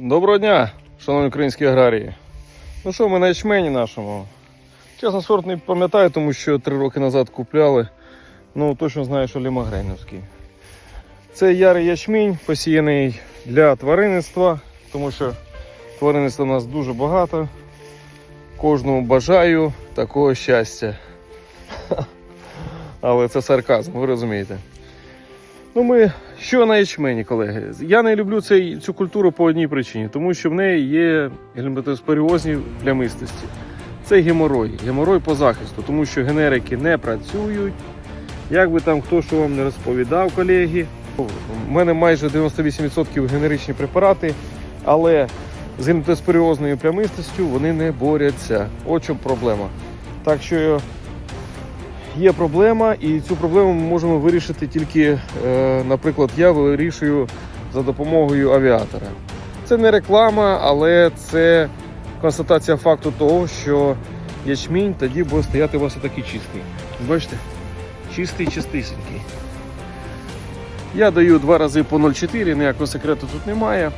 Доброго дня, шановні українські аграрії. Ну що, ми на ячмені нашому. Чесно, сорт не пам'ятаю, тому що три роки назад купляли. Ну, точно знаю, що лімагрейновський. Це ярий ячмінь, посіяний для тваринництва, тому що тваринництва у нас дуже багато. Кожному бажаю такого щастя. Але це сарказм, ви розумієте. Ну, ми що на ячмені, колеги? Я не люблю цей, цю культуру по одній причині, тому що в неї є гельмінтоспоріозні плямистості. Це геморой, геморой по захисту, тому що генерики не працюють. Як би там хто що вам не розповідав, колеги. У мене майже 98% генеричні препарати, але з гельмінтоспоріозною плямистостю вони не борються. От чому проблема. Так що є проблема, і цю проблему ми можемо вирішити тільки, е, наприклад, я вирішую за допомогою авіатора. Це не реклама, але це констатація факту того, що ячмінь тоді буде стояти у вас такий чистий. Бачите? Чистий, чистисінький. Я даю два рази по 0,4, ніякого секрету тут немає.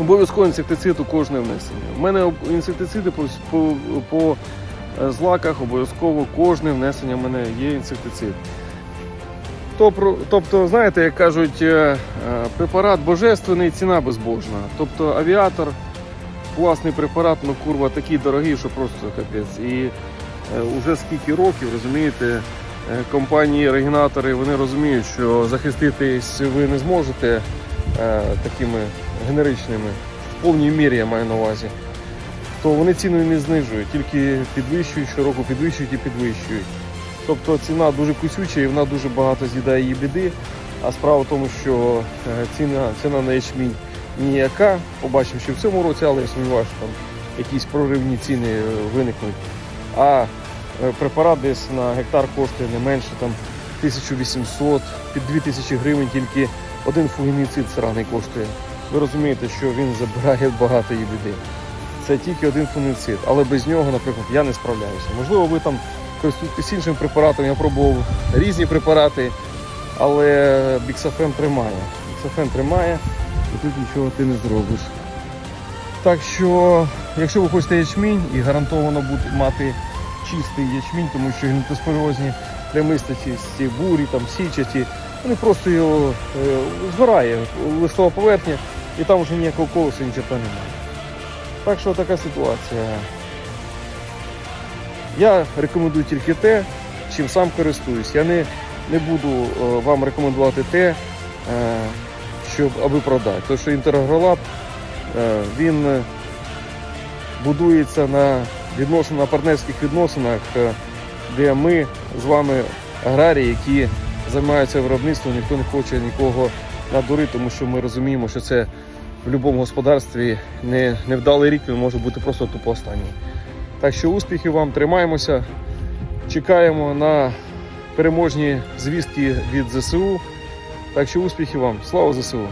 Обов'язково інсектицид у кожне внесення. У мене інсектициди по, по, по злаках обов'язково кожне внесення в мене є інсектицид. Тобто, знаєте, як кажуть, е, е, препарат божественний, ціна безбожна. Тобто авіатор, класний препарат, ну курва такий дорогий, що просто капець. І е, уже скільки років, розумієте, е, компанії, регінатори, вони розуміють, що захиститись ви не зможете е, такими генеричними, в повній мірі я маю на увазі то вони ціну не знижують, тільки підвищують, щороку підвищують і підвищують. Тобто ціна дуже кусюча і вона дуже багато з'їдає її біди. А справа в тому, що е, ціна, ціна на ячмінь ніяка. Побачимо, що в цьому році, але я сумніваюся, що там якісь проривні ціни е, виникнуть. А е, препарат десь на гектар коштує не менше там 1800, під 2000 гривень тільки один фугініцид сраний коштує. Ви розумієте, що він забирає багато її біди це тільки один фунгіцид, але без нього, наприклад, я не справляюся. Можливо, ви там користуєтесь іншим препаратом, я пробував різні препарати, але біксафен тримає. Біксафен тримає, і тут нічого ти не зробиш. Так що, якщо ви хочете ячмінь і гарантовано буде мати чистий ячмінь, тому що генетоспорозні плямистості, бурі, там, січаті, вони просто його е, згорає листова поверхня, і там вже ніякого колосу, нічого немає. Так що така ситуація. Я рекомендую тільки те, чим сам користуюсь. Я не, не буду е, вам рекомендувати те, е, щоб аби продати. Тому що інтергролаб е, він будується на відносинах, на партнерських відносинах, де ми з вами аграрії, які займаються виробництвом, ніхто не хоче нікого надурити, тому що ми розуміємо, що це в будь-якому господарстві не, невдалий рік він може бути просто тупо останній. Так що успіхів вам, тримаємося, чекаємо на переможні звістки від ЗСУ. Так що успіхів вам, слава ЗСУ!